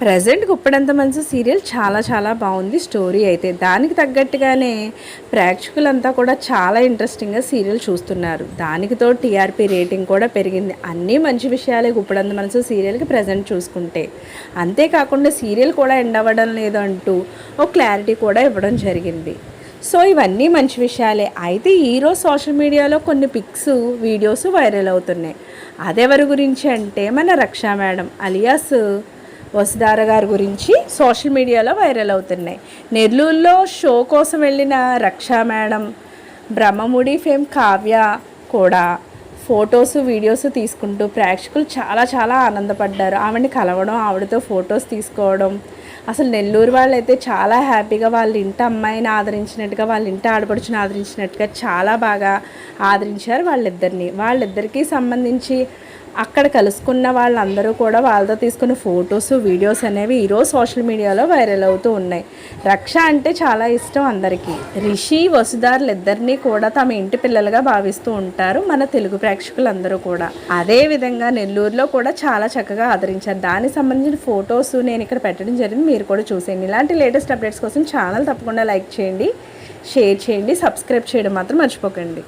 Present Guppedantha మంచి serial చాలా చాలా బాగుంది స్టోరీ అయితే. దానికి తగ్గట్టుగానే ప్రేక్షకులంతా కూడా చాలా ఇంట్రెస్టింగ్గా సీరియల్ చూస్తున్నారు. దానికితో టీఆర్పీ రేటింగ్ కూడా పెరిగింది. అన్నీ మంచి విషయాలే గుప్పడంత మనసు సీరియల్కి ప్రజెంట్ చూసుకుంటే. అంతేకాకుండా సీరియల్ కూడా ఎండ్ అవ్వడం లేదు అంటూ ఒక క్లారిటీ కూడా ఇవ్వడం జరిగింది. సో ఇవన్నీ మంచి విషయాలే. అయితే ఈరోజు సోషల్ మీడియాలో కొన్ని పిక్స్ వీడియోస్ వైరల్ అవుతున్నాయి. అదెవరి గురించి అంటే మన రక్షా మేడం అలియాస్ వసుధార గారి గురించి సోషల్ మీడియాలో వైరల్ అవుతున్నాయి. నెల్లూరులో షో కోసం వెళ్ళిన రక్షా మేడం బ్రహ్మముడి ఫేమ్ కావ్య కూడా ఫొటోస్ వీడియోస్ తీసుకుంటూ ప్రేక్షకులు చాలా చాలా ఆనందపడ్డారు. ఆవిడని కలవడం ఆవిడతో ఫొటోస్ తీసుకోవడం. అసలు నెల్లూరు వాళ్ళు అయితే చాలా హ్యాపీగా వాళ్ళ ఇంటి అమ్మాయిని ఆదరించినట్టుగా వాళ్ళ ఇంటి ఆడపడుచుని ఆదరించినట్టుగా చాలా బాగా ఆదరించారు వాళ్ళిద్దరిని. వాళ్ళిద్దరికీ సంబంధించి అక్కడ కలుసుకున్న వాళ్ళందరూ కూడా వాళ్ళతో తీసుకున్న ఫొటోస్ వీడియోస్ అనేవి ఈరోజు సోషల్ మీడియాలో వైరల్ అవుతూ ఉన్నాయి. రక్ష అంటే చాలా ఇష్టం అందరికీ. రిషి వసుధారులు ఇద్దరినీ కూడా తమ ఇంటి పిల్లలుగా భావిస్తూ ఉంటారు మన తెలుగు ప్రేక్షకులందరూ కూడా. అదే విధంగా నెల్లూరులో కూడా చాలా చక్కగా ఆదరించారు. దానికి సంబంధించిన ఫొటోస్ నేను ఇక్కడ పెట్టడం జరిగింది. మీరు కూడా చూసేయండి. ఇలాంటి లేటెస్ట్ అప్డేట్స్ కోసం ఛానల్ తప్పకుండా లైక్ చేయండి షేర్ చేయండి సబ్స్క్రైబ్ చేయడం మాత్రం మర్చిపోకండి.